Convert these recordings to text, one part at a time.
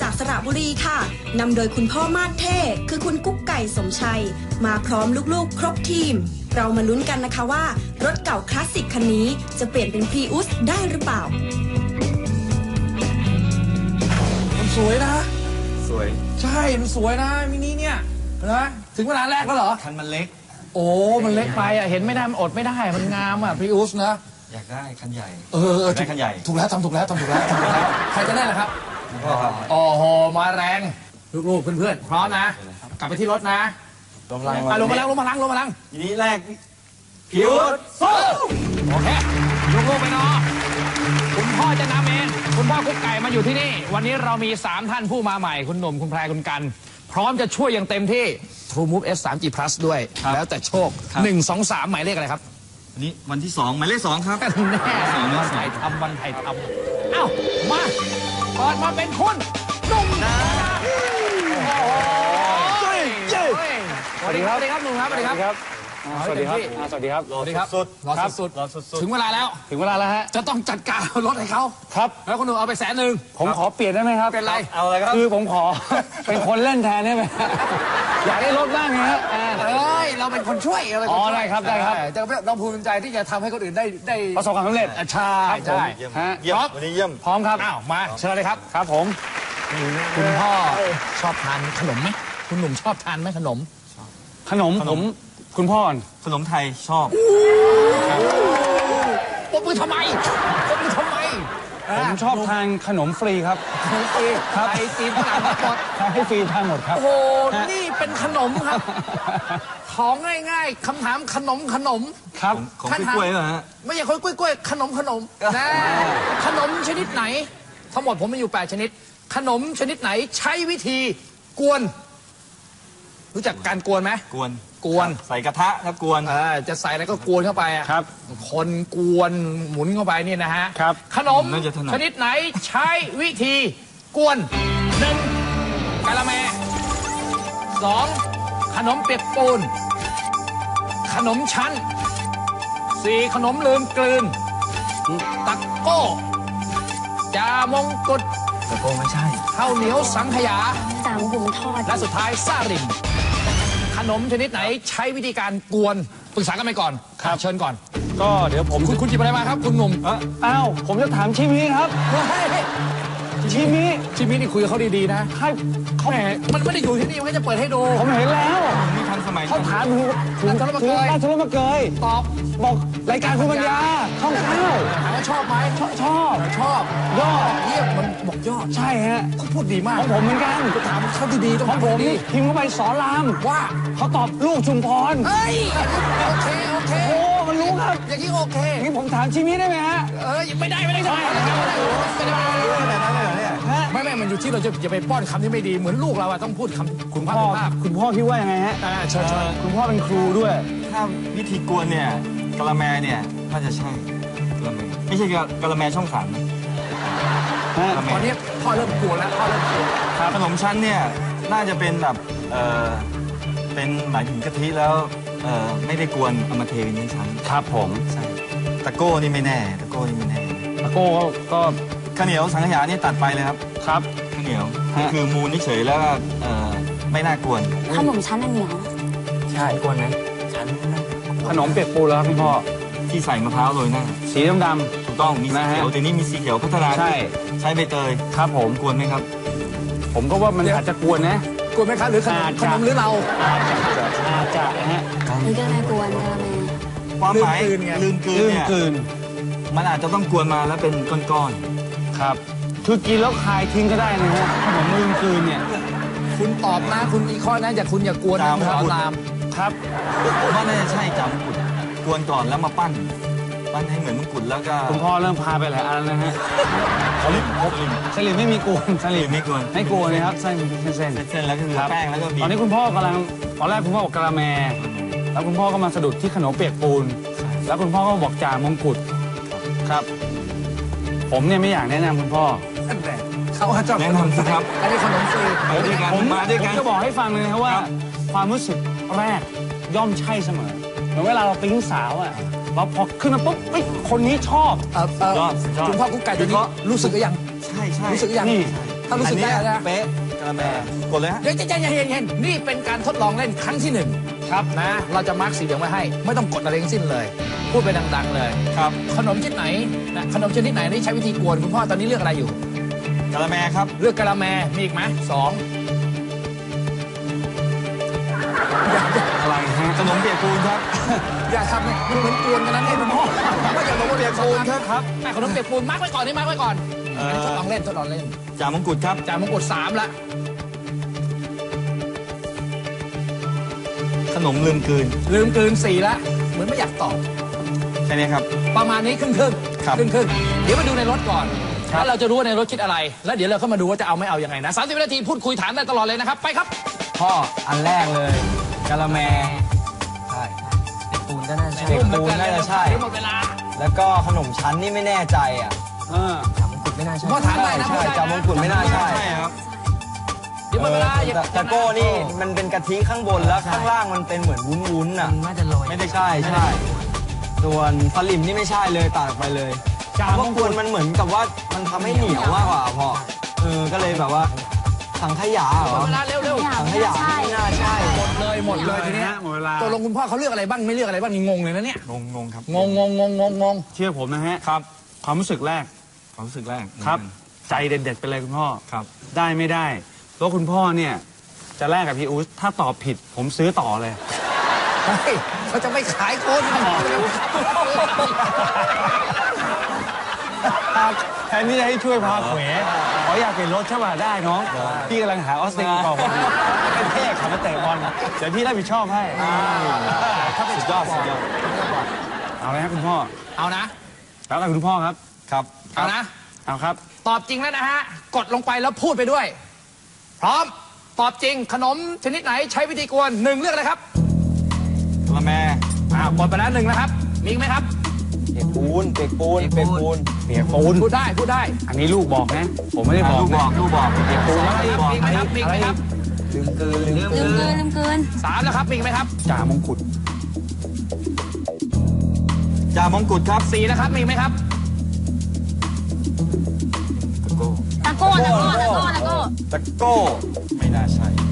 จากสระบุรีค่ะนำโดยคุณพ่อมาดเท่คือคุณกุ๊กไก่สมชัย มาพร้อมลูกๆ ครบทีม เรามาลุ้นกันนะคะว่า รถเก่าคลาสสิกคันนี้จะเปลี่ยนเป็นพรีอุสได้หรือเปล่า มันสวยนะ สวย ใช่ มันสวยนะมินิเนี่ยนะถึงเวลาแรกแล้วเหรอ คันมันเล็ก โอ้ มันเล็กไปอะ เห็นไม่ได้ มันอดไม่ได้ มันงามอะพรีอุสนะ อยากได้คันใหญ่ เออเออได้คันใหญ่ ถูกแล้วทำถูกแล้วทำถูกแล้วทำถูกแล้ว ใครจะได้ล่ะครับ พ่อครับโอ้โห มาแรง ลูกๆเพื่อนๆพร้อมนะ กลับไปที่รถนะกำลังอะลงมาแล้วลงมาลังลงมาลังทีนี้แรกพิวโอเคลูกๆไปเนาะคุณพ่อจะนำเองคุณพ่อกุ๊กไก่มาอยู่ที่นี่ วันนี้เรามี 3 ท่านผู้มาใหม่ คุณหนุ่มคุณแพรคุณกัน พร้อมจะช่วยอย่างเต็มที่ True Move S 3 G Plus ด้วย แล้วแต่โชค 1 2 3 หมายเลขอะไรครับอันนี้วันที่สองหมายเลขสองครับแน่วันไทยทำวันไทยทำเอ้ามา เปิดมาเป็นคุณหนุ่มนะโอ้โหสวัสดีครับสวัสดีครับหนุ่มครับสวัสดีครับ สวัสดีครับอ่าสวัสดีครับ สวัสดีครับสุดรอสุดรอสุดๆถึงเวลาแล้ว ถึงเวลาแล้วฮะ จะต้องจัดการเอารถให้เขาครับ แล้วคุณหนุ่มเอาไปแสนหนึ่ง ผมขอเปลี่ยนได้ไหมครับเป็นไร เอาอะไรครับ คือผมขอ เป็นคนเล่นแทนได้ไหมฮะอยากได้รถบ้างไงฮะอ่าเอ้ย เราเป็นคนช่วยเราเป็นคนอ๋อช่วยได้ครับได้ครับเออจะเราภูมิใจที่จะทำให้คนอื่นได้ได้ประสบความสำเร็จอะใช่ใช่เยี่ยมฮะเยี่ยมครับ วันนี้เยี่ยม พร้อมครับอ้าวมาเชิญเลยครับ ครับผม คุณพ่อชอบทานขนมไหมคุณหนุ่มชอบทานไหมขนม ขนมผม คุณพ่อก่อนขนมไทยชอบปมมือทำไมปมมือทำไมผมชอบทานขนมฟรีครับขนมฟรีครับไอติมฝรั่งหมดให้ฟรีทานหมดครับ โอ้โห นี่เป็นขนมครับ ของง่ายๆคำถามขนมขนม ครับ ของท่านพี่กล้วยเหรอฮะ ไม่ใช่กล้วยกล้วยกล้วยขนมขนมนะขนมชนิดไหน ทั้งหมดผมมีอยู่ 8 ชนิด ขนมชนิดไหนใช้วิธีกวน รู้จักการกวนไหมกวนกวนใส่กระทะครับกวนเออจะใส่อะไรก็กวนเข้าไปอะครับ คนกวนหมุนเข้าไปนี่นะฮะครับขนมน่าจะถนัด ชนิดไหนใช้วิธีกวนหนึ่งกะละแมสองขนมเปียกปูน ขนมชั้นสี่ขนมลืมกลืนตักโก้จามงกุฎ ตะโกไม่ใช่ข้าวเหนียวสังขยา สามหุมทอด และสุดท้ายซาริมขนมชนิดไหนใช้วิธีการกวนปรึกษากันไปก่อนครับเชิญก่อน ก็เดี๋ยวผมคุณคุณจิบอะไรมาครับ คุณหนุ่มอ้าวผมจะถามชิมิครับชิมิชิมินี่คุยกับเขาดีๆนะให้ เขาแหมมันไม่ได้อยู่ที่นี่มันก็จะเปิดให้ดูผมเห็นแล้วนี่ทันสมัยเขาถามถึงถึงราชรถมาเกยราชรถมาเกยตอบบอกรายการคุณปัญญาช่องเก้าถามว่าชอบไหมชอบชอบชอบยอดเยี่ยมมันบอกยอดใช่ฮะเขาพูดดีมากของผมเหมือนกันถามเขาดีๆต้องของถามผมดีนี่พิมพ์เข้าไปสอนรามๆว่าเขาตอบลูกชุมพรเฮ้ยโอเคโอเคโอ้มันรู้ครับอย่างนี้โอเคนี่ผมถามชิมิได้ไหมฮะเอ้ยไม่ได้ไม่ได้ไม่ได้ไม่ได้ไม่ได้ไม่ได้ฮะ ไม่ไม่มันอยู่ที่เราจะอย่าไปป้อนคำที่ไม่ดีเหมือนลูกเราอะต้องพูดคำคุณภาพพ่อคุณภาพคุณพ่อคิดว่ายังไงฮะอ่าเชิญเชิญคุณพ่อเป็นครูด้วย ถ้าวิธีกวนเนี่ยกะละแมเนี่ยน่าจะใช่กะละแมไม่ใช่กะละแมช่องสามนะฮะ กะละแมตอนนี้พ่อเริ่มกลัวแล้วพ่อเริ่มกลัวครับขนมชั้นเนี่ยน่าจะเป็นแบบเออเป็นหมายถึงกะทิแล้วเออไม่ได้กวนเอามาเทเป็นชั้นครับผมๆใช่ตะโก้นี่ไม่แน่ ตะโก้นี่ไม่แน่ตะโก้ก็ก็ข้าวเหนียวสังขยานี่ตัดไปเลยครับ ครับข้าวเหนียวฮะ คือมูลเฉยๆแล้วก็เออไม่น่ากวนขนมชั้นอันเหนียวใช่กวนนั้นชั้นขนมเปียกปูนแล้วครับพี่พ่อที่ใส่มะพร้าวโรยหน้าสีดำถูกต้องมีสีนะฮะ เขียวเดี๋ยวนี้มีสีเขียวพัฒนาใช่ใช้ใบเตยๆครับผม กวนไหมครับ ผมก็ว่ามันอาจจะกวนนะกลัวไหมครับหรือขนมอาจขจะนมหรือเรา อาจจะอาจจะนะฮะนี่ก็แม่กวนกะละแมความหมายลืมกลืนไง ลืมกลืนลื่นเนี่ยกลืนมันอาจจะต้องกวนมาแล้วเป็นก้อนครับ คือกินแล้วคายทิ้งก็ได้นะฮะขนมลื่นกลืนเนี่ย คุณตอบนะคุณอีกข้อนะอย่าคุณอย่ากวนนะคุณสอนราม ครับๆผมว่าน่าจะใช่จำกุดกวนก่อนแล้วมาปั้น ปั้นให้เหมือนมงกุฎแล้วก็คุณพ่อเริ่มพาไปหลายอันแล้วนะฮะสลิมสลิมสลิมไม่มีกวนสลิมไม่กวนไม่กวนนะครับเส้นเส้นเส้นๆแล้วก็คือครับแป้งแล้วก็บีบตอนนี้คุณพ่อกำลังตอนแรกคุณพ่อบอกกะละแม แล้วคุณพ่อก็มาสะดุดที่ขนมเปียกปูน แล้วคุณพ่อก็บอกจ่ามงกุฎครับ ผมเนี่ยไม่อยากแนะนำคุณพ่อ เขาว่าเจ้าแนะนำสิครับ อันนี้ขนมฟรีไปด้วยกันผมมาด้วยกัน ผมจะบอกให้ฟังเลยนะครับว่า ความรู้สึกแรกย่อมใช่เสมอเหมือนเวลาเราปิ๊งสาวอะเราพอขึ้นมาปุ๊บเอ้ยคนนี้ชอบเอ่อเอ่อยอดสุดยอดคุณพ่อกุ๊กไก่ตัวนี้รู้สึกหรือยัง ใช่ใช่รู้สึกหรือยังนี่ถ้ารู้สึกได้อันแล้เนี้วยนะเป๊ะกะละแมกดเลยฮะเดี๋ยวใจเย็นๆเย็นๆนี่เป็นการทดลองเล่นครั้งที่หนึ่งครับนะ เราจะมาร์กสีเหลืองไว้ให้ ไม่ต้องกดอะไรทั้งสิ้นเลย พูดไปดังๆเลย ครับ ขนมชนิดไหนนะขนมชนิดไหนที่ใช้วิธีกวนคุณพ่อตอนนี้เลือกอะไรอยู่ กะละแมครับ เลือกกะละแมมีอีกไหมสองอะไรฮะขนมเปียกปูนครับ อย่าทำเลยมันเหมือนกวนกันนะเนี่ยคุณพ่อไม่อย่าลงมาเปียกปูนครับครับแม่ขนมเปียกปูนมาร์กไว้ก่อนนี่มาร์กไว้ก่อนเอ่อทดลองเล่นทดลองเล่นจ่ามงกุฎครับจ่ามงกุฎสามละขนมลืมกลืน ลืมกลืนสี่ละเหมือนไม่อยากตอบใช่ไหมครับ ประมาณนี้ครึ่งครึ่งครับครึ่งครึ่งเดี๋ยวมาดูในรถก่อน แล้วเราจะรู้ว่าในรถคิดอะไร แล้วเดี๋ยวเราเข้ามาดูว่าจะเอาไม่เอายังไงนะ 30 วินาทีพูดคุยถามได้ตลอดเลยนะครับ ไปครับพ่ออันแรกเลยกะละแมใช่ปูนก็น่าใช่ปูนน่าจะใช่ หมดเวลา แล้วก็ขนมชั้นนี่ไม่แน่ใจอะเออจามงกุฎไม่น่าใช่พ่อถามได้นะใช่พูดได้นะจามงกุฎไม่น่าใช่ใช่ครับเดี๋ยวหมดเวลาอย่าแต่แต่โก้นี่มันเป็นกะทิข้างบนแล้วข้างล่างมันเป็นเหมือนวุ้นๆอะ น่าจะลอยไม่ได้ใช่ใช่ ส่วนสลิมนี่ไม่ใช่เลยตัดออกไปเลย จ่าเพราะมว่างกกุวฎนมันเหมือนกับว่ามันทำให้เหนียวมากกว่าพ่อเออก็เลยแบบว่าสังขยาเหรหมอดเวลาเร็วเร็วสังขยาไม่น่าใช่ หมดเลยหมดเลยทีเนี้ยหมดเวลาตกลงคุณพ่อเขาเลือกอะไรบ้างไม่เลือกอะไรบ้างงงเลยนะเนี่ยงงงงครับงงงงงงงงง เชื่อผมนะฮะครับ ความรู้สึกแรกความรู้สึกแรกครับ ใจเด็ดๆไปเลยคุณพ่อครับ ได้ไม่ได้เพราะคุณพ่อเนี่ยจะแลกกับพี่อู๊ดถ้าตอบผิดผมซื้อต่อเลยเฮ้ยเขาจะไม่ขายโค้ด แทนที่จะให้ช่วยพาเขวขออยากเปลี่ยนรถใช่ป่ะได้น้อง พี่กำลังหาออสตินต่อผมอยู่เป็นเท่ขับมาเตะบอลเดี๋ยวพี่รับผิดชอบให้ถ้าเป็นสุดยอดสุดยอดเอาเลยครับคุณพ่อ เอานะ แล้วกันคุณพ่อครับ ครับ เอานะ เอาครับ ตอบจริงแล้วนะฮะ กดลงไปแล้วพูดไปด้วย พร้อม ตอบจริง ขนมชนิดไหนใช้วิธีกวนหนึ่งเลือกอะไรครับกะละแมอ่ากดไปแล้วหนึ่งนะครับ มีอีกไหมครับ เปียกปูนเปียกปูนเปียกปูนเปียกปูนพูดได้พูดได้ อันนี้ลูกบอกนะ ผมไม่ได้บอกลูกบนะอกลูกบอกเปียกปูนแล้วมีลูกบอกอีกไหมครับมีอีกไหมครับลืมกลืนลืมลืมเกินลืมเกินสามแล้วครับมีอีกไหมครับจ่ามงกุฎจ่ามงกุฎครับสี่แล้วครับมีอีกไหมครับตะโก้ตะโก้ตะโก้ตะโก้ตะโก้ตะโก้ไม่น่าใช่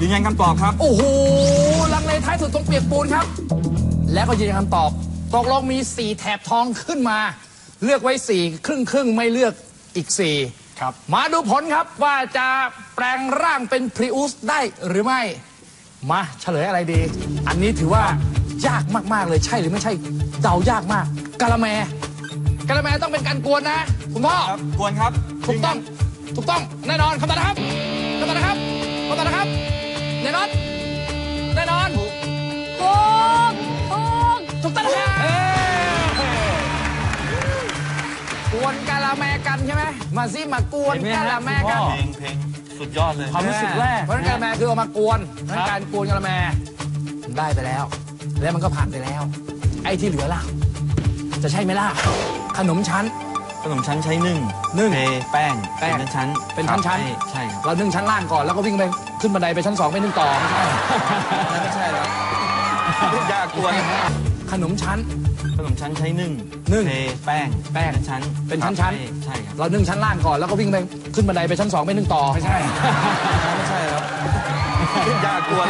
ยืนยันคำตอบครับ โอ้โห ลังเลท้ายสุดตรงเปียกปูนครับ แล้วก็ยืนยันคำตอบ ตกลงมีสี่แถบทองขึ้นมา เลือกไว้สี่ครึ่งครึ่งๆไม่เลือกอีกสี่ครับ มาดูผลครับว่าจะแปลงร่างเป็นพรีอุสได้หรือไม่ มาเฉลยอะไรดี อันนี้ถือว่ายากมาก ๆ เลยใช่หรือไม่ใช่เดายากมากกะละแมกะละแมต้องเป็นการกวนนะ คุณพ่อครับกวนครับถูกต้องถูกต้องแน่นอนคำตอบนะครับคำตอบนะครับคำตอบนะครับ แน่นอนแน่นอนถูกถูกถูกต้องนะครับกวนกะละแมกันใช่ไหมมาซิมากวนเห็นไหมกะฮะละแมคุณพ่กัอนเพลงเพลงสุดยอดเลยความรู้สึกแรกเพราะฉะนั้นกะละแมคือเอามากวนเพราะฉะนั้นการกวนกะละแมได้ไปแล้ว แล้วมันก็ผ่านไปแล้ว ไอ้ที่เหลือล่ะ จะใช่ไหมล่ะขนมชั้นขนมชั้นใช้นึ่งนึ่งเทแป้งแป้งเป็นชั้น เป็นชั้นๆครับใช่ครับเรานึ่งชั้นล่างก่อนแล้วก็วิ่งไป ขึ้นบันไดไปชั้นสองไปนึ่งต่อไม่ใช่ไม่ใช่แล้วยากกวนขนมชั้นขนมชั้นใช้นึ่งนึ่งเทแป้งแป้งเป็นชั้น เป็นชั้นๆครับใช่ครับเรานึ่งชั้นล่างก่อนแล้วก็วิ่งไปขึ้นบันไดไปชั้นสองไปนึ่งต่อไม่ใช่ไม่ใช่ครับยากกวน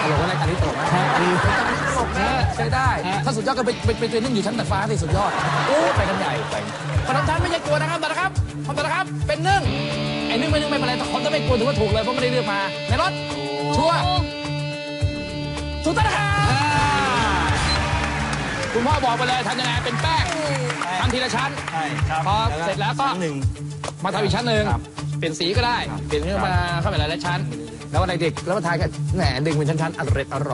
ตลกว่ารายการนี้ตลกนะตลก นะใช้ได้ ถ้าสุดยอดก็ไปไปไปเทรนนิ่งอยู่ชั้นตัดฟ้าสิสุดยอดโอ้ไปกันใหญ่ขนมชั้นไม่ใช่กลัวนะครับแต่นะครับคำตอบนะครับ เป็นนึ่งไอ้นึ่งไม่นึ่งไม่เป็นไรแต่คนถ้าไม่กลัวถือว่าถูกเลยเพราะไม่ได้เลือกมาในรถชัวร์ถูกต้องนะครับคุณพ่อบอกไปเลยทำยังไงเป็นแป้งทำทีละชั้นใช่ครับพอเสร็จแล้วก็ชั้นหนึ่งมาทำอีกชั้นหนึ่งครับเปลี่ยนสีก็ได้ เปลี่ยนขึ้นมาเข้าไปหลายๆชั้น แล้ววันเด็กๆแล้วมาทายกันแหนดึงเป็นชั้นๆอร่อยอร่อย